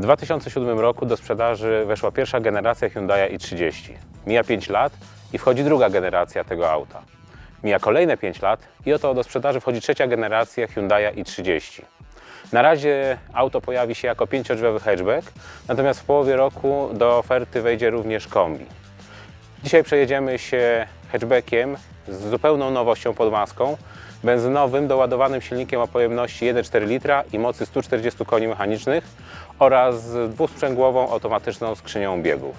2007 roku do sprzedaży weszła pierwsza generacja Hyundai i30. Mija 5 lat i wchodzi druga generacja tego auta. Mija kolejne 5 lat i oto do sprzedaży wchodzi trzecia generacja Hyundai i30. Na razie auto pojawi się jako pięciodrzwiowy hatchback, natomiast w połowie roku do oferty wejdzie również kombi. Dzisiaj przejedziemy się hatchbackiem z zupełną nowością pod maską, benzynowym doładowanym silnikiem o pojemności 1,4 litra i mocy 140 koni mechanicznych oraz dwusprzęgłową automatyczną skrzynią biegów.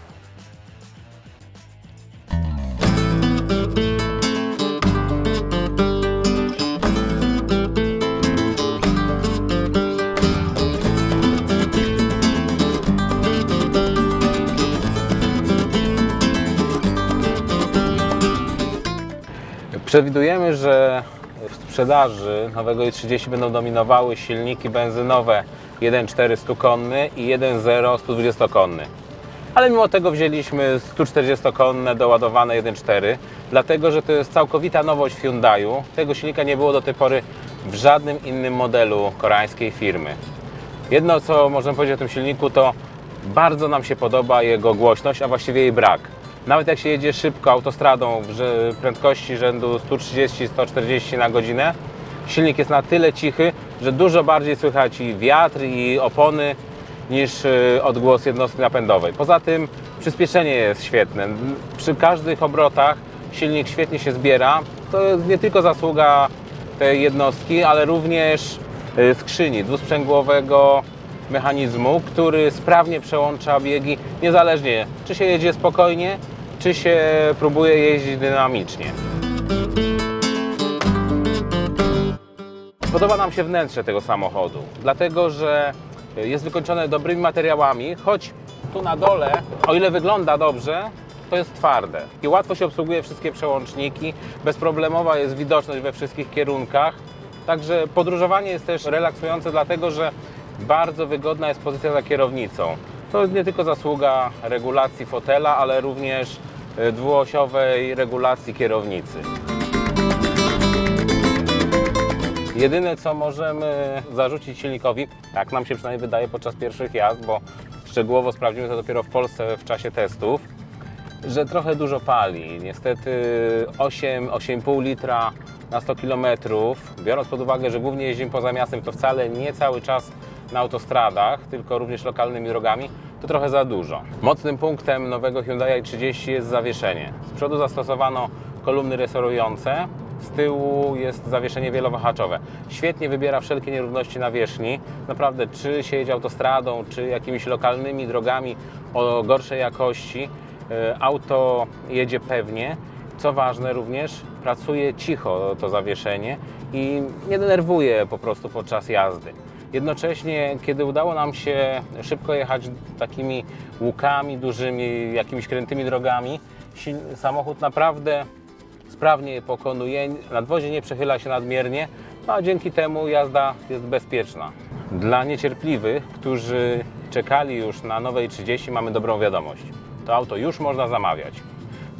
Przewidujemy, że w sprzedaży nowego i30 będą dominowały silniki benzynowe 1.4 100-konny i 1.0 120-konny. Ale mimo tego wzięliśmy 140-konne doładowane 1.4, dlatego że to jest całkowita nowość w Hyundaiu. Tego silnika nie było do tej pory w żadnym innym modelu koreańskiej firmy. Jedno, co możemy powiedzieć o tym silniku, to bardzo nam się podoba jego głośność, a właściwie jej brak. Nawet jak się jedzie szybko autostradą w prędkości rzędu 130-140 na godzinę, silnik jest na tyle cichy, że dużo bardziej słychać i wiatr, i opony niż y, odgłos jednostki napędowej. Poza tym przyspieszenie jest świetne. Przy każdych obrotach silnik świetnie się zbiera. To jest nie tylko zasługa tej jednostki, ale również y, skrzyni dwusprzęgłowego mechanizmu, który sprawnie przełącza biegi, niezależnie czy się jedzie spokojnie, czy się próbuje jeździć dynamicznie. Podoba nam się wnętrze tego samochodu, dlatego że jest wykończone dobrymi materiałami, choć tu na dole, o ile wygląda dobrze, to jest twarde i łatwo się obsługuje wszystkie przełączniki, bezproblemowa jest widoczność we wszystkich kierunkach, także podróżowanie jest też relaksujące, dlatego że bardzo wygodna jest pozycja za kierownicą. To nie tylko zasługa regulacji fotela, ale również e, dwuosiowej regulacji kierownicy. Jedyne co możemy zarzucić silnikowi, tak nam się przynajmniej wydaje podczas pierwszych jazd, bo szczegółowo sprawdzimy to dopiero w Polsce w czasie testów, że trochę dużo pali. Niestety 8, 8,5 litra na 100 km, biorąc pod uwagę, że głównie jeździmy poza miastem, to wcale nie cały czas na autostradach, tylko również lokalnymi drogami, to trochę za dużo. Mocnym punktem nowego Hyundai i30 jest zawieszenie. Z przodu zastosowano kolumny resorujące, z tyłu jest zawieszenie wielowahaczowe. Świetnie wybiera wszelkie nierówności nawierzchni. Naprawdę, czy się jedzie autostradą, czy jakimiś lokalnymi drogami o gorszej jakości, e, auto jedzie pewnie. Co ważne również, pracuje cicho to zawieszenie i nie denerwuje po prostu podczas jazdy. Jednocześnie, kiedy udało nam się szybko jechać takimi łukami dużymi, jakimiś krętymi drogami, samochód naprawdę sprawnie je pokonuje, nadwozie nie przechyla się nadmiernie, no a dzięki temu jazda jest bezpieczna. Dla niecierpliwych, którzy czekali już na nowej 30, mamy dobrą wiadomość. To auto już można zamawiać.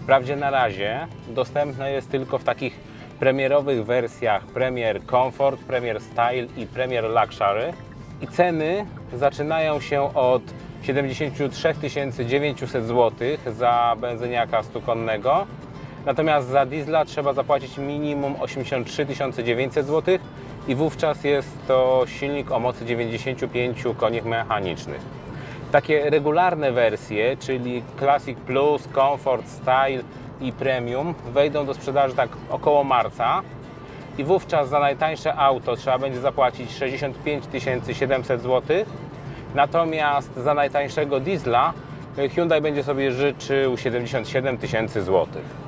Wprawdzie na razie dostępne jest tylko w takich premierowych wersjach Premier Comfort, Premier Style i Premier Luxury i ceny zaczynają się od 73 900 zł za benzyniaka stukonnego, natomiast za diesla trzeba zapłacić minimum 83 900 zł i wówczas jest to silnik o mocy 95 koni mechanicznych. Takie regularne wersje, czyli Classic Plus, Comfort, Style i Premium wejdą do sprzedaży tak około marca i wówczas za najtańsze auto trzeba będzie zapłacić 65 700 zł. Natomiast za najtańszego diesla Hyundai będzie sobie życzył 77 tysięcy złotych.